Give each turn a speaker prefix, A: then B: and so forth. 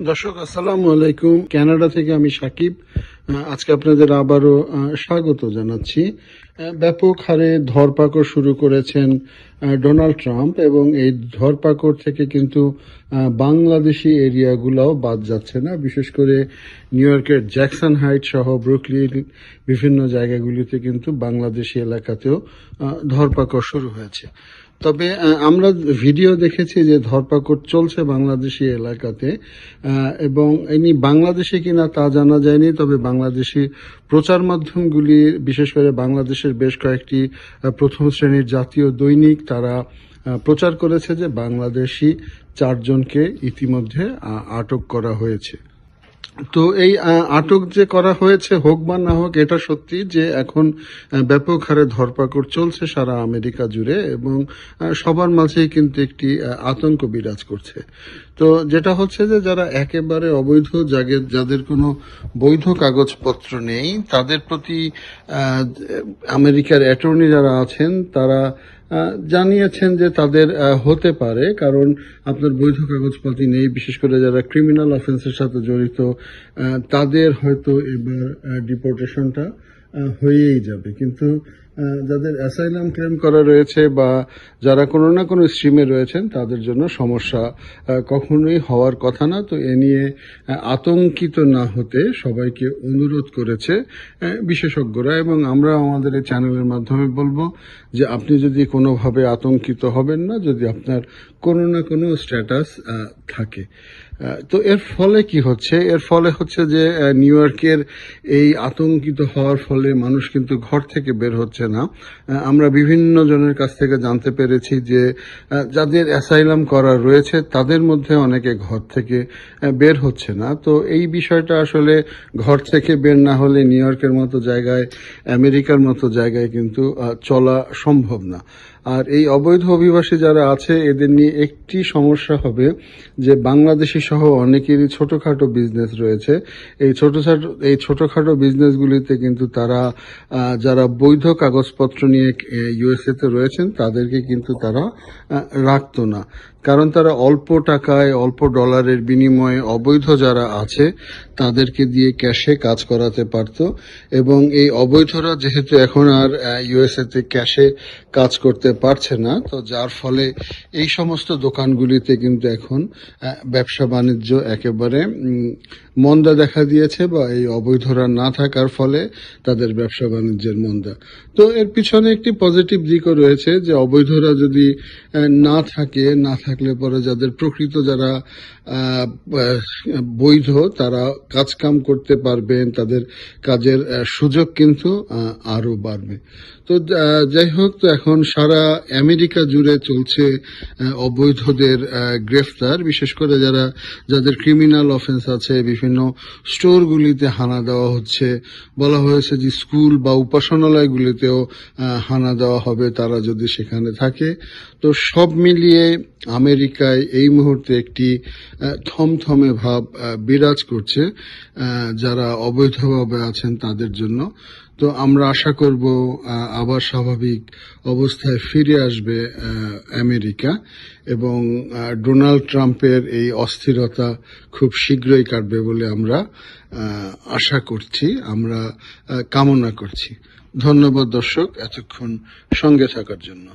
A: দর্শক, আসসালামু আলাইকুম। কানাডা থেকে আমি সাকিব। আজকে আপনাদের আবারও স্বাগত জানাচ্ছি। ব্যাপক হারে ধরপাকড় শুরু করেছেন ডোনাল্ড ট্রাম্প এবং এই ধরপাকড় থেকে কিন্তু বাংলাদেশি এরিয়াগুলোও বাদ যাচ্ছে না। বিশেষ করে নিউ ইয়র্কের জ্যাকসন হাইট সহ ব্রুকলিন বিভিন্ন জায়গাগুলিতে কিন্তু বাংলাদেশি এলাকাতেও ধরপাকড় শুরু হয়েছে। তবে আমরা ভিডিও দেখেছি যে ধরপাকড় চলছে বাংলাদেশি এলাকাতে এবং ইনি বাংলাদেশি কিনা তা জানা যায়নি, তবে বাংলাদেশি প্রচার মাধ্যমগুলি, বিশেষ করে বাংলাদেশের বেশ কয়েকটি প্রথম শ্রেণির জাতীয় দৈনিক, তারা প্রচার করেছে যে বাংলাদেশি চারজনকে ইতিমধ্যে আটক করা হয়েছে। তো এই আটক যে করা হয়েছে, হোক বা না হোক, এটা সত্যি যে এখন ব্যাপক হারে ধরপাকড় চলছে সারা আমেরিকা জুড়ে এবং সবার মাঝেই কিন্তু একটি আতঙ্ক বিরাজ করছে। তো যেটা হচ্ছে যে যারা একেবারে অবৈধ জাগে, যাদের কোনো বৈধ কাগজপত্র নেই, তাদের প্রতি আমেরিকার অ্যাটর্নি যারা আছেন, তারা জানিয়েছেন যে তাদের হতে পারে, কারণ আপনার বৈধ কাগজপাতি নেই, বিশেষ করে যারা ক্রিমিনাল অফেন্সের সাথে জড়িত তাদের হয়তো এবার ডিপোর্টেশনটা হয়েই যাবে। কিন্তু যাদের অ্যাসাইলাম ক্লেম করা রয়েছে বা যারা কোনো না কোনো স্ট্রিমে রয়েছেন, তাদের জন্য সমস্যা কখনোই হওয়ার কথা না। তো এ নিয়ে আতঙ্কিত না হতে সবাইকে অনুরোধ করেছে বিশেষজ্ঞরা। এবং আমরা আমাদের এই চ্যানেলের মাধ্যমে বলব যে আপনি যদি কোনোভাবে আতঙ্কিত হবেন না, যদি আপনার কোনো না কোনো স্ট্যাটাস থাকে। তো এর ফলে কি হচ্ছে? এর ফলে হচ্ছে যে নিউ ইয়র্কের এই আতঙ্কিত হওয়ার ফলে মানুষ কিন্তু ঘর থেকে বের হচ্ছে না। আমরা বিভিন্ন জনের কাছ থেকে জানতে পেরেছি যে যাদের অ্যাসাইলাম করা রয়েছে, তাদের মধ্যে অনেকে ঘর থেকে বের হচ্ছে না। তো এই বিষয়টা আসলে ঘর থেকে বের না হলে নিউ ইয়র্কের মতো জায়গায়, আমেরিকার মতো জায়গায় কিন্তু চলা সম্ভব না। আর এই অবৈধ অভিবাসী যারা আছে, এদের নিয়ে একটি সমস্যা হবে যে বাংলাদেশি সহ অনেকেরই ছোটোখাটো বিজনেস রয়েছে। এই ছোট এই ছোটোখাটো বিজনেসগুলিতে কিন্তু তারা যারা বৈধ কাগজপত্র নিয়ে ইউএসএতে রয়েছেন, তাদেরকে কিন্তু তারা রাখতো না। কারণ তারা অল্প টাকায়, অল্প ডলারের বিনিময়ে অবৈধ যারা আছে, তাদেরকে দিয়ে ক্যাশে কাজ করাতে পারত। এবং এই অবৈধরা যেহেতু এখন আর ইউএসএতে ক্যাশে কাজ করতে পারছে না তো যার ফলে এই সমস্ত দোকানগুলিতে কিন্তু এখন ব্যবসা বাণিজ্য একেবারে মন্দা দেখা দিয়েছে বা এই অবৈধরা না থাকার ফলে তাদের ব্যবসা বাণিজ্যের মন্দা। তো এর পিছনে একটি পজিটিভ দিকও রয়েছে যে অবৈধরা যদি না থাকে না থাকলে পরে যাদের প্রকৃত যারা বৈধ তারা কাজ কাম করতে পারবেন তাদের কাজের সুযোগ কিন্তু আহ, আরও বাড়বে। তো যাই হোক তো এখন সারা আমেরিকা জুড়ে চলছে অবৈধদের গ্রেফতার। বিশেষ করে যারা, যাদের ক্রিমিনাল অফেন্স আছে, বিভিন্ন স্টোরগুলিতে হানা দেওয়া হচ্ছে। বলা হয়েছে যে স্কুল বা উপাসনালয়গুলিতেও হানা দেওয়া হবে, তারা যদি সেখানে থাকে। তো সব মিলিয়ে আমেরিকায় এই মুহূর্তে একটি থমথমে ভাব বিরাজ করছে যারা অবৈধভাবে আছেন তাদের জন্য। তো আমরা আশা করব আবার স্বাভাবিক অবস্থায় ফিরে আসবে আমেরিকা এবং ডোনাল্ড ট্রাম্পের এই অস্থিরতা খুব শীঘ্রই কাটবে বলে আমরা আশা করছি, আমরা কামনা করছি। ধন্যবাদ দর্শক এতক্ষণ সঙ্গে থাকার জন্য।